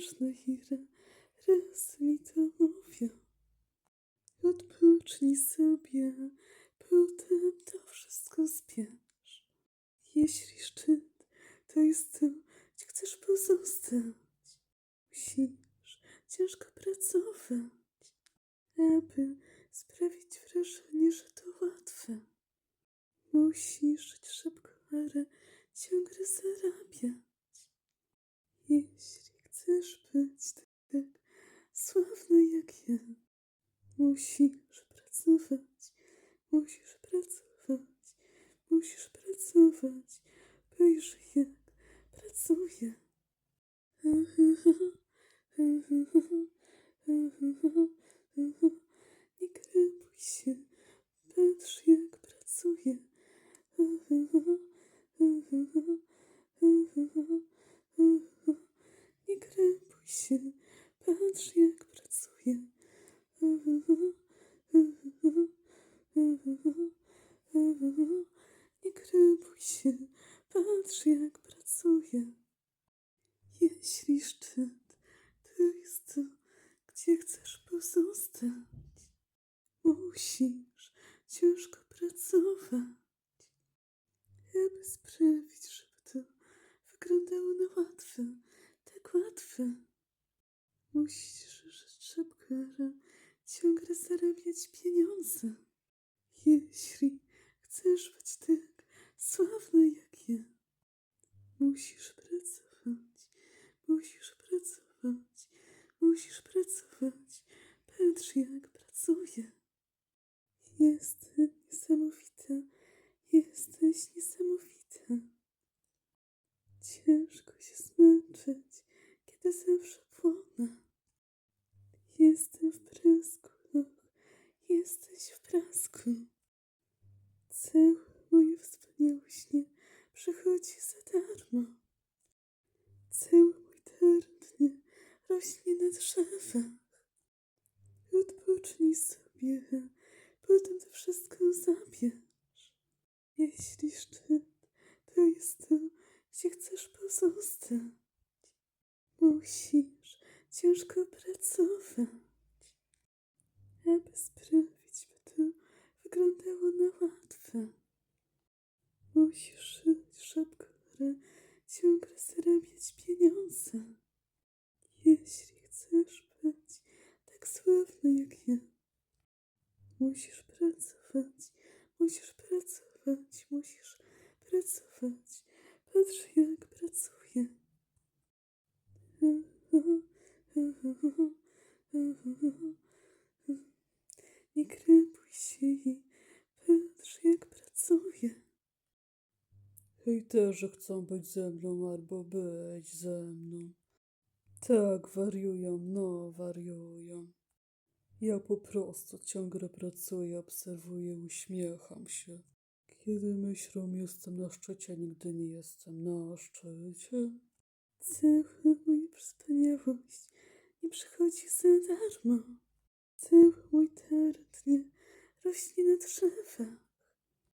ważne i ra, raz mi to mówią. Odpocznij sobie, potem to wszystko zbierz. Jeśli szczyt to jest to, gdzie chcesz pozostać, musisz ciężko pracować, aby sprawić wrażenie, że to łatwe. Musisz żyć szybko, ale ciągle zarabiać. Jeśli chcesz być tak sławny jak ja, musisz pracować, musisz pracować, musisz pracować, już jak pracuję. Nie krępuj się, patrz jak pracuję. Nie krępuj się, patrz jak pracuję. Nie krępuj się, patrz jak pracuję. Jeśli szczyt to jest to, gdzie chcesz pozostać, musisz ciężko pracować, aby sprawić, żeby to wyglądało na łatwe, tak łatwe. Musisz żyć szybko, ale ciągle zarabiać pieniądze. Jeśli chcesz być tak sławny jak ja, musisz pracować, musisz pracować, musisz pracować. Patrz jak pracuję. Jesteś niesamowita, jesteś niesamowita. Ciężko się zmęczyć, kiedy zawsze płonę. Jestem w prasku, och, jesteś w prasku. Cały mój wspaniały śnie przychodzi za darmo. Cały mój talent nie rośnie na drzewach. Odpocznij sobie, potem to wszystko zabierz. Jeśli szczyt to jest to, gdzie chcesz pozostać, musisz ciężko pracować, aby sprawić, by to wyglądało na łatwe. Musisz szybko, ale ciągle zarabiać pieniądze. Jeśli chcesz być tak sławny jak ja, musisz pracować, musisz pracować, musisz pracować. Patrz jak pracuję. Nie krępuj się i patrz jak pracuję. Hejterzy chcą być ze mną albo być ze mną. Tak, wariują, no, wariują. Ja po prostu ciągle pracuję, obserwuję, uśmiecham się. Kiedy myślą, jestem na szczycie, nigdy nie jestem na szczycie. Cała moja wspaniałość nie przychodzi za darmo. Cały mój talent nie rośnie na drzewach.